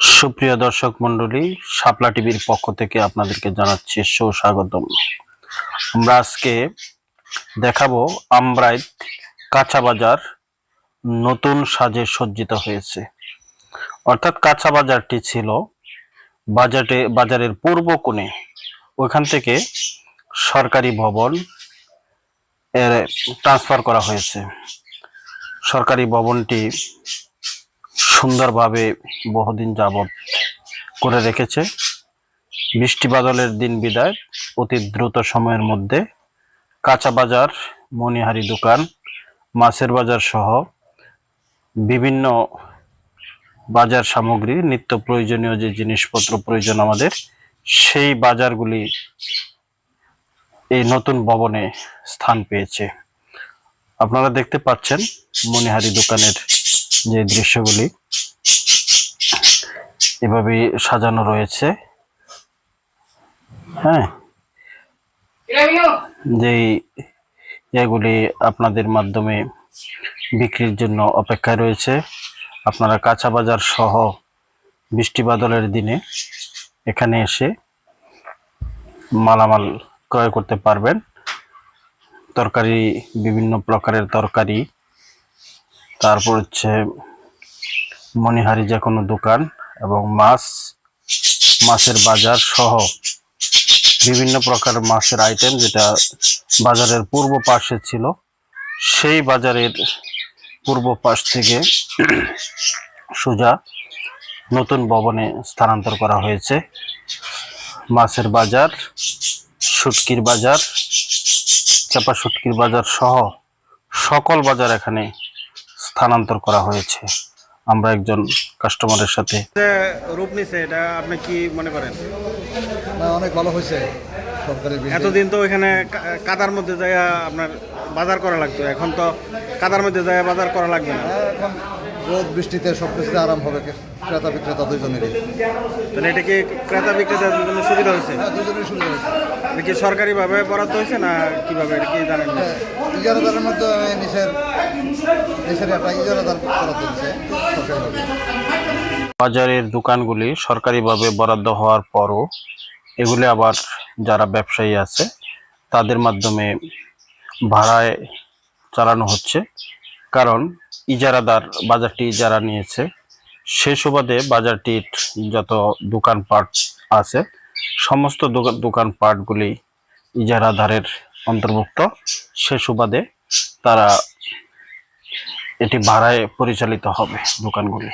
সুপ্রিয় দর্শক মন্ডলী শাপলা টিভির পক্ষ থেকে আপনাদেরকে জানাচ্ছি সুস্বাগতম। আমরা আজকে দেখাবো আমরাইত কাঁচা বাজার নতুন সাজে সজ্জিত হয়েছে। অর্থাৎ কাঁচা বাজারটি ছিল বাজারে, বাজারের পূর্ব কোণে। ওইখান থেকে সরকারি ভবন এর ট্রান্সফার করা হয়েছে। সরকারি ভবনটি সুন্দরভাবে বহুদিন যাবৎ করে রেখেছে। বৃষ্টি বাদলের দিন বিদায়, অতি দ্রুত সময়ের মধ্যে কাঁচা বাজার, মণিহারি দোকান, মাছের বাজার সহ বিভিন্ন বাজার সামগ্রী, নিত্য প্রয়োজনীয় যে জিনিসপত্র প্রয়োজন আমাদের, সেই বাজারগুলি এই নতুন ভবনে স্থান পেয়েছে। আপনারা দেখতে পাচ্ছেন মণিহারি দোকানের যে দৃশ্যগুলি এভাবে সাজানো রয়েছে। হ্যাঁ? যেই এগুলি আপনাদের মাধ্যমে বিক্রির জন্য অপেক্ষায় রয়েছে, আপনারা কাঁচা বাজার সহ বৃষ্টি বাদলের দিনে এখানে এসে মালামাল ক্রয় করতে পারবেন। তরকারি, বিভিন্ন প্রকারের তরকারি তারপর হচ্ছে মণিহারি যে কোনো দোকান এবং মাছ, মাছের বাজার সহ বিভিন্ন প্রকার মাছের আইটেম যেটা বাজারের পূর্ব পাশে ছিল, সেই বাজারের পূর্ব পাশ থেকে সোজা নতুন ভবনে স্থানান্তর করা হয়েছে। মাছের বাজার, শুটকির বাজার চাপা শুটকির বাজার সহ সকল বাজার এখানে স্থানান্তর করা হয়েছে। আমরা একজন কাস্টমারের সাথে। রূপ নিছে এটা আপনি কি মনে করেন? না অনেক ভালো হয়েছে সরকারি এতদিন তো এখানে কাদার মধ্যে যায় আপনার বাজার করা লাগতো এখন তো কাদার মধ্যে যায় বাজার করা লাগবে না। হ্যাঁ, এখন রোদ বৃষ্টিতে সব কিছুতে আরাম হবে ক্রেতা বিক্রেতা দুজনেরই তাহলে এটা কি ক্রেতা বিক্রেতাদের জন্য সুবিধা হয়েছে? হ্যাঁ দুজনেরই সুবিধা হয়েছে। এটা কি সরকারিভাবে বরাদ্দ হয়েছে না কীভাবে? এটা কি জানেন হ্যাঁ, ইজারাদারের মধ্যে নিচের নিচের একটা ইজারাদার চলছে সরকারিভাবে। বাজারের দোকানগুলি সরকারিভাবে বরাদ্দ হওয়ার পরও এগুলি আবার যারা ব্যবসায়ী আছে তাদের মাধ্যমে ভাড়ায় চালানো হচ্ছে। কারণ ইজারাদার বাজারটি ইজারা নিয়েছে, সে সুবাদে বাজারটির যত দোকানপাট আছে, সমস্ত দোকান দোকানপাটগুলি ইজারাদারের অন্তর্ভুক্ত। সে সুবাদে তারা এটি ভাড়ায় পরিচালিত হবে দোকানগুলি।